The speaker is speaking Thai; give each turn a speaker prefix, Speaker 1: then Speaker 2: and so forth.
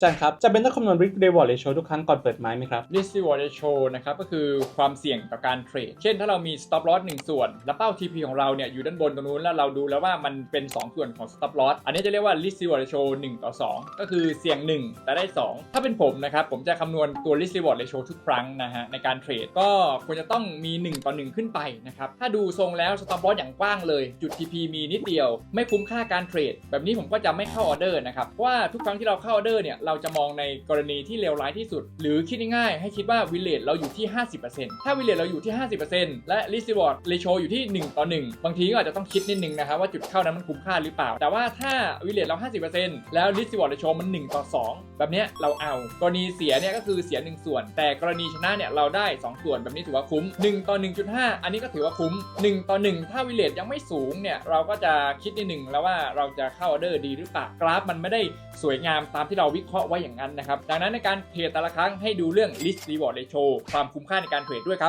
Speaker 1: อาจารย์ครับจะเป็นต้องคำนวณ risk reward ratio ทุกครั้งก่อนเปิดไม้ไหมครับ
Speaker 2: risk reward ratio นะครับก็คือความเสี่ยงต่อการเทรด เช่นถ้าเรามี stop loss 1 ส่วน แล้วเป้า TP ของเราเนี่ยอยู่ด้านบนตรงนู้นแล้วเราดูแล้วว่ามันเป็น 2 ส่วนของ stop loss อันนี้จะเรียกว่า risk reward ratio 1 ต่อ 2 ก็คือเสี่ยง 1 แต่ได้ 2 ถ้าเป็นผมนะครับผมจะคำนวณตัว risk reward ratio ทุกครั้งนะฮะในการเทรดก็ควรจะต้องมี 1 ต่อ 1 ขึ้นไปนะครับถ้าดูทรงแล้ว stop loss อย่างกว้างเลยจุด TP มีนิดเดียว ไม่คุ้มค่าการเทรดแบบนี้ผมก็จะไม่เข้าออเดอร์นะครับเพราะว่าทุกครั้งที่เราเข้าออเดอร์เนี่ยเราจะมองในกรณีที่เลวร้ายที่สุด หรือคิดง่ายๆให้คิดว่าวิเลตเราอยู่ที่ 50%ถ้าวิเลตเราอยู่ที่ 50%และ risk reward ratio อยู่ที่ 1 ต่อ 1 บางทีก็อาจจะต้องคิดนิดนึงนะครับว่าจุดเข้านั้นมันคุ้มค่าหรือเปล่า แต่ว่าถ้าวิเลตเรา 50%แล้ว risk reward ratio มัน 1 ต่อ 2 แบบนี้เราเอา กรณีเสียเนี่ยก็คือเสีย 1 ส่วน แต่กรณีชนะเนี่ยเราได้ 2 ส่วนแบบนี้ถือว่าคุ้ม 1 ต่อ 1.5 อันนี้ก็ถือว่าคุ้ม 1 ต่อ 1 ถ้าวิเลตยังไม่สูงเนี่ยเราก็จะคิดนิดนึงแล้วว่าเราจะเข้าออเดอร์ดีหรือเปล่ากราฟมันไม่ได้สวยงามตามที่เราวิเคราะห์ไว้อย่างนั้นนะครับ ดังนั้นในการเทรดแต่ละครั้งให้ดูเรื่อง risk reward ratio ความคุ้มค่าในการเทรดด้วยครับ